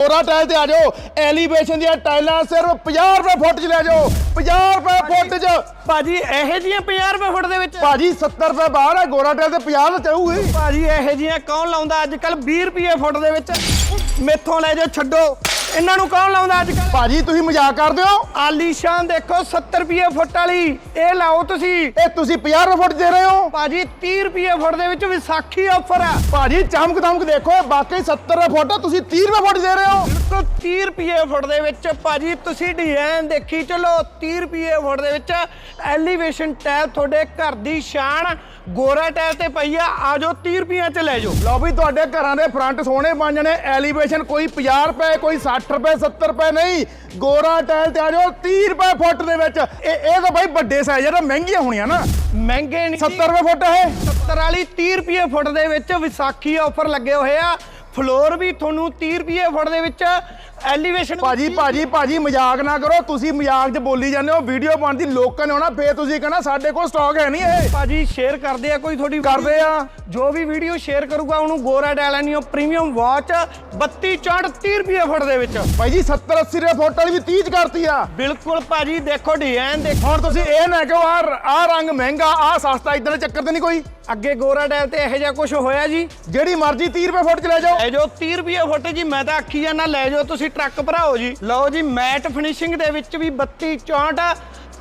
ਕੋਰਾ ਟਾਇਲ ਤੇ ਆ ਜਾਓ। ਐਲੀਵੇਸ਼ਨ ਦੀਆਂ ਟਾਈਲਾਂ ਸਿਰਫ 50 ਰੁਪਏ ਫੁੱਟ 'ਚ ਲੈ ਜਾਓ। 50 ਰੁਪਏ ਫੁੱਟ 'ਚ। ਭਾਜੀ ਇਹੋ ਜੀਆਂ 50 ਰੁਪਏ ਫੁੱਟ ਦੇ ਵਿੱਚ ਭਾਜੀ 70 ਰੁਪਏ ਬਾਹਰ ਹੈ ਗੋਰਾ ਟਾਇਲ ਤੇ 50 ਤਾਂ ਚਾਹੂਗੀ ਭਾਜੀ ਇਹੋ ਜੀਆਂ ਕੌਣ ਲਾਉਂਦਾ? ਅੱਜ ਕੱਲ 20 ਰੁਪਏ ਫੁੱਟ ਦੇ ਵਿੱਚ। ਮੇਥੋਂ ਲੈ ਜਾਓ ਛੱਡੋ। ਇਹਨਾਂ ਨੂੰ ਕੌਣ ਲਾਉਂਦਾ ਅੱਜ ਕੱਲ ਭਾਜੀ ਤੁਸੀਂ ਮਜ਼ਾਕ ਕਰਦੇ ਹੋ? ਆਲੀਸ਼ਾਨ ਦੇਖੋ 70 ਰੁਪਏ ਫੁੱਟ ਵਾਲੀ। ਇਹ ਲਾਓ ਤੁਸੀਂ। ਇਹ ਤੁਸੀਂ 50 ਰੁਪਏ ਫੁੱਟ ਦੇ ਰਹੇ ਹੋ? ਭਾਜੀ 30 ਰੁਪਏ ਫੁੱਟ ਦੇ ਵਿੱਚ ਵਿਸਾਖੀ ਆਫਰ ਆ। ਭਾਜੀ ਚਮਕ ਦਮਕ ਦੇਖੋ ਇਹ ਬਾਕੀ 70 ਰੁਪਏ ਫੁੱਟ ਤੁਸੀਂ 30 ਰੁਪਏ ਫੁੱਟ ਦੇ ਰਹੇ ਹੋ? ਬਿਲਕੁਲ 30 ਰੁਪਏ ਫੁੱਟ ਦੇ ਵਿੱਚ ਭਾਜੀ ਤੁਸੀਂ ਡਿਜ਼ਾਈਨ ਦੇਖੀ ਚਲੋ 30 ਰੁਪਏ ਫੁੱਟ ਦੇ ਵਿੱਚ ਐਲੀਵੇਸ਼ਨ ਟੈਲ ਤੁਹਾਡੇ ਘਰ ਦੀ ਸ਼ਾਨ ਗੋਰਾ ਟੈਲ ਤੇ ਪਈ ਆ। ਆਜੋ 30 ਰੁਪਈਆਂ ਚ ਲੈ ਜਾਓ। ਲਓ ਵੀ ਤੁਹਾਡੇ ਘਰਾਂ ਦੇ ਫਰੰਟ ਸੋਹਣੇ ਬਣ ਜਾਣੇ। ਐਲੀਵੇਸ਼ਨ ਕੋਈ 50 ਰੁਪਏ ਕੋਈ 60 ਰੁਪਏ 70 ਰੁਪਏ ਨਹੀਂ ਗੋਰਾ ਟਾਇਲ ਤੇ ਆ ਜਾਓ 30 ਰੁਪਏ ਫੁੱਟ ਦੇ ਵਿੱਚ। ਇਹ ਇਹ ਤਾਂ ਬਾਈ ਵੱਡੇ ਸਾਈਜ਼ ਆ ਮਹਿੰਗੀਆਂ ਹੋਣੀਆਂ ਨਾ। ਮਹਿੰਗੇ ਨਹੀਂ। 70 ਰੁਪਏ ਫੁੱਟ ਇਹ। 70 ਵਾਲੀ 30 ਰੁਪਏ ਫੁੱਟ ਦੇ ਵਿੱਚ ਵਿਸਾਖੀ ਆਫਰ ਲੱਗੇ ਹੋਏ ਆ। ਫਲੋਰ ਵੀ ਤੁਹਾਨੂੰ 30 ਰੁਪਏ ਫੁੱਟ ਦੇ ਵਿੱਚ ਐਲੀਵੇਸ਼ਨ ਭਾਜੀ ਭਾਜੀ ਭਾਜੀ ਮਜ਼ਾਕ ਨਾ ਕਰੋ। ਤੁਸੀਂ ਮਜ਼ਾਕ 'ਚ ਬੋਲੀ ਜਾਂਦੇ ਹੋ ਵੀਡੀਓ ਬਣਦੀ ਲੋਕਾਂ ਨੇ ਆਉਣਾ ਫੇਰ ਤੁਸੀਂ ਕਹਿਣਾ ਸਾਡੇ ਕੋਲ ਸਟਾਕ ਹੈ ਨਹੀਂ ਇਹ। ਭਾਜੀ ਸ਼ੇਅਰ ਕਰਦੇ ਆ ਕੋਈ ਤੁਹਾਡੀ ਕਰਦੇ ਆ। ਜੋ ਵੀ ਵੀਡੀਓ ਸ਼ੇਅਰ ਕਰੂਗਾ ਉਹਨੂੰ ਗੋਰਾ ਡੈਲਾਨੀਓ ਪ੍ਰੀਮੀਅਮ ਵਾਚ 32 64 30 ਰੁਪਏ ਫੁੱਟ ਦੇ ਵਿੱਚ। ਭਾਈ ਜੀ 70 80 ਰੁਪਏ ਫੁੱਟ ਵਾਲੀ ਵੀ 30 'ਚ ਕਰਤੀ ਆ। ਬਿਲਕੁਲ ਭਾਜੀ ਦੇਖੋ ਡਿਜ਼ਾਈਨ ਦੇਖੋ। ਹੁਣ ਤੁਸੀਂ ਇਹ ਨਾ ਕਹੋ ਆ ਆ ਰੰਗ ਮਹਿੰਗਾ ਆ ਸਸਤਾ ਇਦਾਂ ਦੇ ਚੱਕਰ ਤੇ ਨਹੀਂ ਕੋਈ? ਅੱਗੇ ਗੋਰਾ ਡੈਲ ਤੇ ਇਹੋ ਜਿਹਾ ਕੁਝ ਹੋਇਆ ਜੀ? ਜਿਹੜੀ ਮਰਜ਼ੀ 30 ਰੁਪਏ ਫੁੱਟ 'ਚ ਲੈ ਜਾਓ। ਲੈ ਜਾਓ 30 ਰੁਪਏ ਫੁੱਟ ਜੀ ਮੈਂ ਤਾਂ ਆਖੀ ਜਾਂਦਾ ਲੈ ਜਾਓ ਤੁਸੀਂ ਟਰੱਕ ਭਰਾਓ ਜੀ। ਲਓ ਜੀ ਮੈਟ ਫਿਨਿਸ਼ਿੰਗ ਦੇ ਵਿੱਚ ਵੀ 32 64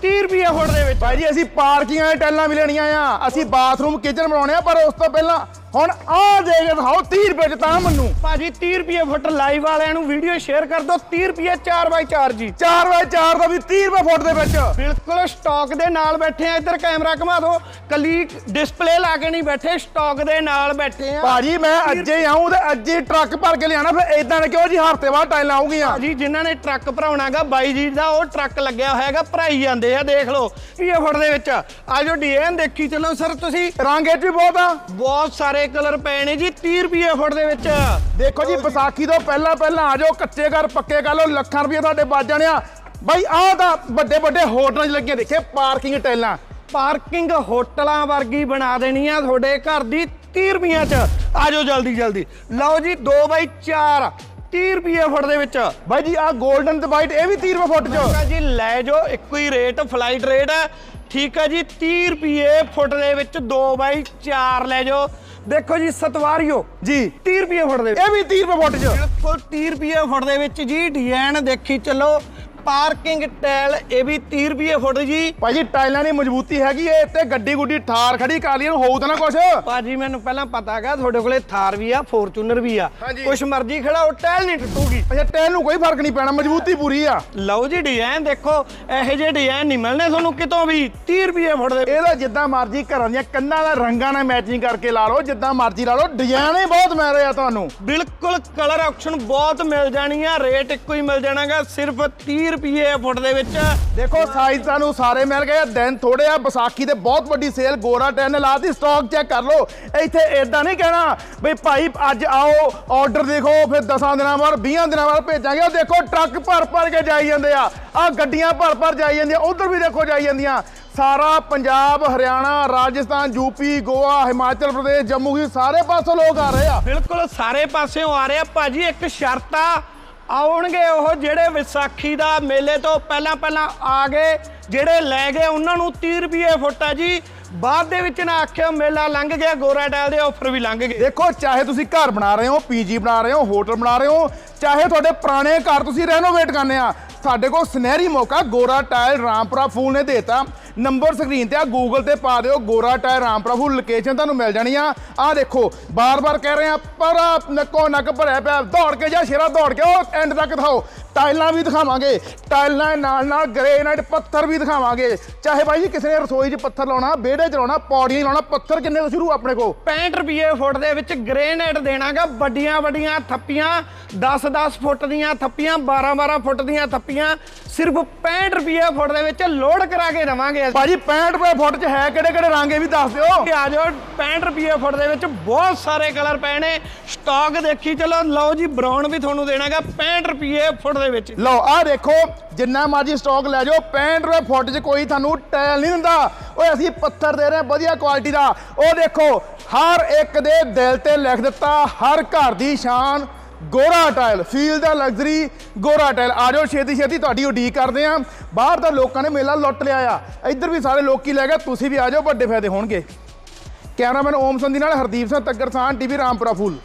30 ਰੁਪਏ ਫੁੱਟ ਦੇ ਵਿੱਚ। ਭਾਈ ਜੀ ਅਸੀਂ ਪਾਰਕਿੰਗ ਵਾਲੇ ਟੈਲਾਂ ਵੀ ਲੈਣੀਆਂ ਆ। ਅਸੀਂ ਬਾਥਰੂਮ ਕਿਚਨ ਬਣਾਉਣੇ ਆ ਪਰ ਉਸ ਤੋਂ ਪਹਿਲਾਂ ਹੁਣ ਆਹ ਦੇ ਕੇ ਦਿਖਾਓ 30 ਰੁਪਏ 'ਚ ਤਾਂ ਮੈਨੂੰ। ਭਾਜੀ 30 ਰੁਪਏ ਫੁੱਟ ਲਾਈਵ ਵਾਲਿਆਂ ਨੂੰ ਵੀਡੀਓ ਸ਼ੇਅਰ ਕਰ ਦਿਓ 30 ਰੁਪਏ 4x4 ਜੀ। 4 ਬਾਈ 4 ਦਾ ਵੀ 30 ਰੁਪਏ ਫੁੱਟ ਦੇ ਵਿੱਚ। ਬਿਲਕੁਲ ਸਟਾਕ ਦੇ ਨਾਲ ਬੈਠੇ ਆ ਇੱਧਰ ਕੈਮਰਾ ਘੁਮਾ ਦਿਓ ਕੱਲੀ ਡਿਸਪਲੇ ਲਾ ਕੇ ਨਹੀਂ ਬੈਠੇ ਸਟਾਕ ਦੇ ਨਾਲ ਬੈਠੇ ਆ। ਭਾਜੀ ਮੈਂ ਅੱਜੇ ਆਉਂ ਤੇ ਅੱਜੇ ਟਰੱਕ ਭਰ ਕੇ ਲਿਆਣਾ ਫਿਰ ਇਦਾਂ ਨੇ ਕਿਉਂ ਜੀ ਹਫ਼ਤੇ ਬਾਅਦ ਟਾਈਲਾਂ ਆਉਗੀਆਂ ਜੀ ਜਿਨ੍ਹਾਂ ਨੇ ਟਰੱਕ ਭਰਾਉਣਾਗਾ ਬਾਈ ਜੀ ਦਾ ਉਹ ਟਰੱਕ ਲੱਗਿਆ ਹੋਇਆਗਾ ਭਰਾਈ ਜਾਂਦੇ ਆ ਦੇਖ ਲਓ ਇਹ ਫੁੱਟ ਦੇ ਵਿੱਚ। ਆਜੋ ਡੀਐਨ ਦੇਖੀ ਚਲੋ ਸਰ ਤੁਸੀਂ। ਰੰਗ ਇਹ ਵੀ ਬਹੁਤ ਆ। ਬਹੁਤ ਸਾਰੇ ਕਲਰ ਪਏ ਨੇ ਜੀ 30 ਰੁਪਏ ਫੁੱਟ ਦੇ ਵਿੱਚ। ਦੇਖੋ ਜੀ ਵਿਸਾਖੀ ਤੋਂ ਪਹਿਲਾਂ ਪਹਿਲਾਂ ਆ ਜਾਓ ਕੱਚੇ ਘਰ ਪੱਕੇ ਕਰ ਲਓ ਲੱਖਾਂ ਰੁਪਏ ਤੁਹਾਡੇ ਬਚ ਜਾਣੇ ਆ। ਬਾਈ ਆਹ ਤਾਂ ਵੱਡੇ ਵੱਡੇ ਹੋਟਲਾਂ 'ਚ ਲੱਗੀਆਂ ਦੇਖੇ ਪਾਰਕਿੰਗ ਟੈਲਾਂ ਪਾਰਕਿੰਗ ਹੋਟਲਾਂ ਵਰਗੀ ਬਣਾ ਦੇਣੀ ਆ ਤੁਹਾਡੇ ਘਰ ਦੀ 30 ਰੁਪਈਆਂ ਚ। ਆਜੋ ਜਲਦੀ ਜਲਦੀ। ਲਓ ਜੀ 2 ਬਾਈ 4 30 ਰੁਪਏ ਫੁੱਟ ਦੇ ਵਿੱਚ। ਬਾਈ ਜੀ ਆਹ 골ਡਨ ਤੇ ਵਾਈਟ ਇਹ ਵੀ 30 ਰੁਪਏ ਫੁੱਟ 'ਚ। ਆ ਜੀ। ਲੈ ਜਾਓ ਇੱਕੋ ਹੀ ਰੇਟ ਫਲਾਈਟ ਰੇਟ ਹੈ ਠੀਕ ਹੈ ਜੀ 30 ਰੁਪਏ ਫੁੱਟ ਦੇ ਵਿੱਚ 2 ਬਾਈ 4 ਲੈ ਜਾਓ। ਦੇਖੋ ਜੀ ਸਤਵਾਰੀਓ। ਜੀ। 30 ਰੁਪਏ ਫੁੱਟ ਦੇ ਇਹ ਵੀ 30 ਰੁਪਏ ਫੁੱਟ 'ਚ। ਬਿਲਕੁਲ 30 ਰੁਪਏ ਫੁੱਟ ਦੇ ਵਿੱਚ ਜੀ ਡਿਜ਼ਾਈਨ ਦੇਖੀ ਚੱਲੋ। ਪਾਰਕਿੰਗ ਟੈਲ ਇਹ ਵੀ 30 ਰੁਪਏ ਫੁੱਟ ਜੀ। ਭਾਈ ਜੀ ਟਾਈਲਾਂ ਦੀ ਮਜ਼ਬੂਤੀ ਹੈਗੀ ਏ ਤੇ ਗੱਡੀ ਗੁੱਡੀ ਠਾਰ ਖੜੀ ਕਰ ਲਈ ਹੋਊ ਤਾਂ ਨਾ ਕੁਛ। ਭਾਜੀ ਮੈਨੂੰ ਪਹਿਲਾਂ ਪਤਾ ਹੈਗਾ ਤੁਹਾਡੇ ਕੋਲੇ ਥਾਰ ਵੀ ਆ ਫੋਰਚੂਨਰ ਵੀ ਆ। ਹਾਂਜੀ। ਕੁਛ ਮਰਜ਼ੀ ਖੜਾ ਉਹ ਟੈਲ ਨਹੀਂ ਟੁੱਟੂਗੀ। ਅੱਛਾ ਟਾਇਲ ਨੂੰ ਕੋਈ ਫ਼ਰਕ ਨਹੀਂ ਪੈਣਾ ਮਜ਼ਬੂਤੀ ਪੂਰੀ ਆ। ਲਓ ਜੀ ਡਿਜ਼ਾਈਨ ਦੇਖੋ ਇਹੋ ਜਿਹੇ ਡਿਜ਼ਾਈਨ ਨਹੀਂ ਮਿਲਣੇ ਤੁਹਾਨੂੰ ਕਿਤੋਂ ਵੀ 30 ਰੁਪਏ ਫੁੱਟ ਦੇ। ਇਹਦਾ ਜਿੱਦਾਂ ਮਰਜ਼ੀ ਘਰਾਂ ਦੀਆਂ ਕੰਨਾਂ ਦਾ ਰੰਗਾਂ ਨਾਲ ਮੈਚਿੰਗ ਕਰਕੇ ਲਾ ਲਓ ਜਿੱਦਾਂ ਮਰਜ਼ੀ ਲਾ ਲਓ ਡਿਜ਼ਾਈਨ ਹੀ ਬਹੁਤ ਮਿਲ ਰਿਹਾ ਤੁਹਾਨੂੰ। ਬਿਲਕੁਲ ਕਲਰ ਆਪਸ਼ਨ ਬਹੁਤ ਮਿਲ ਜਾਣੀਆਂ ਰੇਟ ਇੱਕੋ ਹੀ ਮਿਲ ਜਾਣਾਗਾ ਸਿਰਫ 30 ਰੁਪਏ ਫੁੱਟ ਦੇ ਵਿੱਚ। ਦੇਖੋ ਸਾਈਜ਼ ਤੁਹਾਨੂੰ ਸਾਰੇ ਮਿਲ ਗਏ ਆ। ਦਿਨ ਥੋੜੇ ਆ ਵਿਸਾਖੀ ਤੇ ਬਹੁਤ ਵੱਡੀ ਸੇਲ ਗੋਰਾ ਟੈਨ ਲਾਤੀ ਸਟਾਕ ਚੈੱਕ ਕਰ ਲਓ। ਇੱਥੇ ਏਦਾਂ ਨਹੀਂ ਕਹਿਣਾ ਬਈ ਭਾਈ ਅੱਜ ਆਓ ਆਰਡਰ ਦੇਖੋ ਫਿਰ 10 ਦਿਨਾਂ ਬਾਅਦ 20 ਦਿਨਾਂ ਬਾਅਦ ਭੇਜਾਂਗੇ। ਉਹ ਦੇਖੋ ਟਰੱਕ ਭਰ ਭਰ ਕੇ ਜਾਈ ਜਾਂਦੇ ਆ। ਆ ਗੱਡੀਆਂ ਭਰ ਭਰ ਜਾਈ ਜਾਂਦੀਆਂ ਉਧਰ ਵੀ ਦੇਖੋ ਜਾਈ ਜਾਂਦੀਆਂ। ਸਾਰਾ ਪੰਜਾਬ ਹਰਿਆਣਾ ਰਾਜਸਥਾਨ ਯੂਪੀ ਗੋਆ ਹਿਮਾਚਲ ਪ੍ਰਦੇਸ਼ ਜੰਮੂ ਕਸ਼ਮੀਰ ਸਾਰੇ ਪਾਸੋਂ ਲੋਕ ਆ ਰਹੇ ਆ। ਬਿਲਕੁਲ ਸਾਰੇ ਪਾਸਿਓਂ ਆ ਰਿਹਾ। ਭਾਜੀ ਇੱਕ ਸ਼ਰਤ ਆ ਆਉਣਗੇ ਉਹ ਜਿਹੜੇ ਵਿਸਾਖੀ ਦਾ ਮੇਲੇ ਤੋਂ ਪਹਿਲਾਂ ਪਹਿਲਾਂ ਆ ਗਏ, ਜਿਹੜੇ ਲੈ ਗਏ, ਉਹਨਾਂ ਨੂੰ 30 ਰੁਪਏ ਫੁੱਟ ਆ ਜੀ। ਬਾਅਦ ਦੇ ਵਿੱਚ ਨਾ ਆਖਿਓ ਮੇਲਾ ਲੰਘ ਗਿਆ, ਗੋਰਾ ਡੈਲ ਦੇ ਆਫਰ ਵੀ ਲੰਘ ਗਏ। ਦੇਖੋ, ਚਾਹੇ ਤੁਸੀਂ ਘਰ ਬਣਾ ਰਹੇ ਹੋ, ਪੀਜੀ ਬਣਾ ਰਹੇ ਹੋ, ਹੋਟਲ ਬਣਾ ਰਹੇ ਹੋ, ਚਾਹੇ ਤੁਹਾਡੇ ਪੁਰਾਣੇ ਘਰ ਤੁਸੀਂ ਰੈਨੋਵੇਟ ਕਰਨੇ ਆ, ਸਾਡੇ ਕੋਲ ਸੁਨਹਿਰੀ ਮੌਕਾ, ਗੋਰਾ ਟਾਇਲ ਰਾਮਪੁਰਾ ਫੂਲ ਨੇ ਦੇਤਾ। ਨੰਬਰ ਸਕਰੀਨ ਤੇ ਆ ਗੂਗਲ ਤੇ ਪਾ ਦਿਓ, ਗੋਰਾ ਟਾਇਲ ਰਾਮਪੁਰਾ ਫੂਲ ਲੋਕੇਸ਼ਨ ਤੁਹਾਨੂੰ ਮਿਲ ਜਾਣੀ ਆ। ਆ ਦੇਖੋ, ਬਾਰ-ਬਾਰ ਕਹਿ ਰਹੇ ਆ, ਪਰ ਨੱਕੋ ਨੱਕ ਭਰਿਆ ਪਿਆ, ਦੌੜ ਕੇ ਜਾ, ਸ਼ੇਰਾ ਦੌੜ ਕੇ, ਉਹ ਐਂਡ ਤੱਕ ਦਿਖਾਓ। ਟਾਈਲਾਂ ਵੀ ਦਿਖਾਵਾਂਗੇ ਟਾਈਲਾਂ ਨਾਲ ਨਾਲ ਗ੍ਰੇਨਾਈਟ ਪੱਥਰ ਵੀ ਦਿਖਾਵਾਂਗੇ। ਚਾਹੇ ਬਾਈ ਜੀ, ਕਿਸੇ ਨੇ ਰਸੋਈ 'ਚ ਪੱਥਰ ਲਾਉਣਾ ਵਿਹੜੇ 'ਚ ਲਾਉਣਾ? ਪੌੜੀਆਂ 'ਚ ਲਾਉਣਾ। ਪੱਥਰ ਕਿੰਨੇ ਤੋਂ ਸ਼ੁਰੂ ਆਪਣੇ ਕੋਲ? 65 ਰੁਪਏ ਫੁੱਟ ਦੇ ਵਿੱਚ ਗ੍ਰੇਨਾਈਟ ਦੇਣਾਗਾ। ਵੱਡੀਆਂ ਵੱਡੀਆਂ ਥੱਪੀਆਂ 10-10 ਫੁੱਟ ਦੀਆਂ ਥੱਪੀਆਂ 12-12 ਫੁੱਟ ਦੀਆਂ ਥੱਪੀਆਂ। ਸਿਰਫ 65 ਰੁਪਏ ਫੁੱਟ ਦੇ ਵਿੱਚ ਲੋਡ ਕਰਾ ਕੇ ਦੇਵਾਂਗੇ ਅਸੀਂ। ਭਾਜੀ 65 ਰੁਪਏ ਫੁੱਟ 'ਚ ਹੈ ਕਿਹੜੇ ਕਿਹੜੇ ਰੰਗ ਇਹ ਵੀ ਦੱਸ ਦਿਓ। ਕਿ ਆ ਜਾਓ 65 ਰੁਪਏ ਫੁੱਟ ਦੇ ਵਿੱਚ ਬਹੁਤ ਸਾਰੇ ਕਲਰ ਪਏ ਨੇ। ਸਟਾਕ ਦੇਖੀ ਚਲੋ ਲਓ ਜੀ ਬਰਾਊਨ ਵੀ ਤੁਹਾਨੂੰ ਦੇਣਾਗਾ 65 ਰੁਪਏ ਫੁੱਟ ਦੇ ਵਿੱਚ। ਲਓ ਆਹ ਦੇਖੋ ਜਿੰਨਾ ਮਰਜ਼ੀ ਸਟਾਕ ਲੈ ਜਾਓ 65 ਰੁਪਏ ਫੁੱਟ 'ਚ ਕੋਈ ਤੁਹਾਨੂੰ ਟਾਇਲ ਨਹੀਂ ਦਿੰਦਾ। ਓਏ ਅਸੀਂ ਪੱਥਰ ਦੇ ਰਹੇ ਵਧੀਆ ਕੁਆਲਿਟੀ ਦਾ। ਉਹ ਦੇਖੋ ਹਰ ਇੱਕ ਦੇ ਦਿਲ ਤੇ ਲਿਖ ਦਿੱਤਾ ਹਰ ਘਰ ਦੀ ਸ਼ਾਨ। ਗੋਰਾ ਟਾਇਲ ਫੀਲ ਦਾ ਲਗਜ਼ਰੀ ਗੋਰਾ ਟਾਇਲ। ਆ ਜਾਓ, ਛੇਤੀ ਛੇਤੀ ਤੁਹਾਡੀ ਉਡੀਕ ਕਰਦੇ ਆ ਬਾਹਰ ਤਾਂ ਲੋਕਾਂ ਨੇ ਮੇਲਾ ਲੁੱਟ ਲਿਆ ਆ। ਇੱਧਰ ਵੀ ਸਾਰੇ ਲੋਕੀ ਲੈ ਗਏ, ਤੁਸੀਂ ਵੀ ਆ ਜਾਓ, ਵੱਡੇ ਫਾਇਦੇ ਹੋਣਗੇ। ਕੈਮਰਾਮੈਨ ਓਮ ਸੰਧੀ ਨਾਲ ਹਰਦੀਪ ਸਿੰਘ ਤੱਗਰਸਾਨ ਟੀਵੀ ਰਾਮਪੁਰਾ ਫੂਲ।